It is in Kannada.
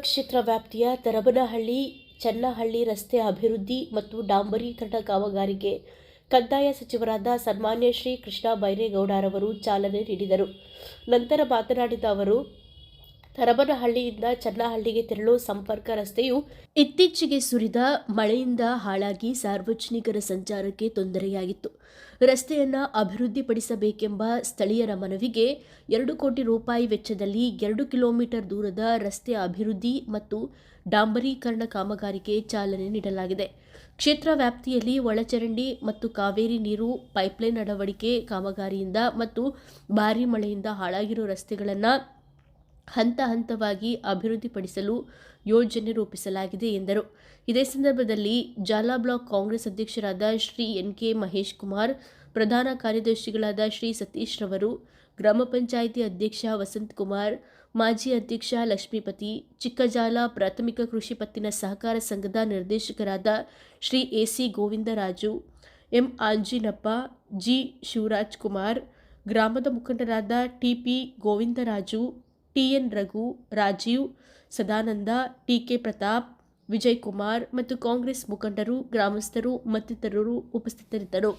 ಕ್ಷೇತ್ರ ವ್ಯಾಪ್ತಿಯ ತರಬನಹಳ್ಳಿ, ಚನ್ನಹಳ್ಳಿ ರಸ್ತೆ ಅಭಿವೃದ್ಧಿ ಮತ್ತು ಡಾಂಬರೀಕರಣ ಕಾಮಗಾರಿಗೆ ಕಂದಾಯ ಸಚಿವರಾದ ಸನ್ಮಾನ್ಯ ಶ್ರೀ ಕೃಷ್ಣ ಬೈರೇಗೌಡರವರು ಚಾಲನೆ ನೀಡಿದರು. ನಂತರ ಮಾತನಾಡಿದ ಅವರು ತರಬನಹಳ್ಳಿಯಿಂದ ಚನ್ನಹಳ್ಳಿಗೆ ತೆರಳುವ ಸಂಪರ್ಕ ರಸ್ತೆಯು ಇತ್ತೀಚೆಗೆ ಸುರಿದ ಮಳೆಯಿಂದ ಹಾಳಾಗಿ ಸಾರ್ವಜನಿಕರ ಸಂಚಾರಕ್ಕೆ ತೊಂದರೆಯಾಗಿತ್ತು. ರಸ್ತೆಯನ್ನು ಅಭಿವೃದ್ಧಿಪಡಿಸಬೇಕೆಂಬ ಸ್ಥಳೀಯರ ಮನವಿಗೆ ಎರಡು ಕೋಟಿ ರೂಪಾಯಿ ವೆಚ್ಚದಲ್ಲಿ ಎರಡು ಕಿಲೋಮೀಟರ್ ದೂರದ ರಸ್ತೆ ಅಭಿವೃದ್ಧಿ ಮತ್ತು ಡಾಂಬರೀಕರಣ ಕಾಮಗಾರಿಗೆ ಚಾಲನೆ ನೀಡಲಾಗಿದೆ. ಕ್ಷೇತ್ರ ವ್ಯಾಪ್ತಿಯಲ್ಲಿ ಒಳಚರಂಡಿ ಮತ್ತು ಕಾವೇರಿ ನೀರು ಪೈಪ್ಲೈನ್ ಅಳವಡಿಕೆ ಕಾಮಗಾರಿಯಿಂದ ಮತ್ತು ಭಾರೀ ಮಳೆಯಿಂದ ಹಾಳಾಗಿರೋ ರಸ್ತೆಗಳನ್ನು ಹಂತ ಹಂತವಾಗಿ ಅಭಿವೃದ್ಧಿಪಡಿಸಲು ಯೋಜನೆ ರೂಪಿಸಲಾಗಿದೆ ಎಂದರು. ಇದೇ ಸಂದರ್ಭದಲ್ಲಿ ಜಾಲಾ ಬ್ಲಾಕ್ ಕಾಂಗ್ರೆಸ್ ಅಧ್ಯಕ್ಷರಾದ ಶ್ರೀ ಎನ್ ಕೆ ಮಹೇಶ್ ಕುಮಾರ್, ಪ್ರಧಾನ ಕಾರ್ಯದರ್ಶಿಗಳಾದ ಶ್ರೀ ಸತೀಶ್ ರವರು, ಗ್ರಾಮ ಪಂಚಾಯಿತಿ ಅಧ್ಯಕ್ಷ ವಸಂತ್ ಕುಮಾರ್, ಮಾಜಿ ಅಧ್ಯಕ್ಷ ಲಕ್ಷ್ಮೀಪತಿ ಚಿಕ್ಕಜಾಲ ಪ್ರಾಥಮಿಕ ಕೃಷಿ ಪತ್ತಿನ ಸಹಕಾರ ಸಂಘದ ನಿರ್ದೇಶಕರಾದ Shri A C Govindaraju, M. Anjinappa G. Shivaraj Kumar, ಗ್ರಾಮದ ಮುಖಂಡರಾದ T. P. Govindaraju TN Raghu Rajeev Sadananda TK Pratap Vijay Kumar ಮತ್ತು ಕಾಂಗ್ರೆಸ್ ಮುಖಂಡರು ಗ್ರಾಮಸ್ಥರು ಮತ್ತಿತರರು ಉಪಸ್ಥಿತರಿದ್ದರು.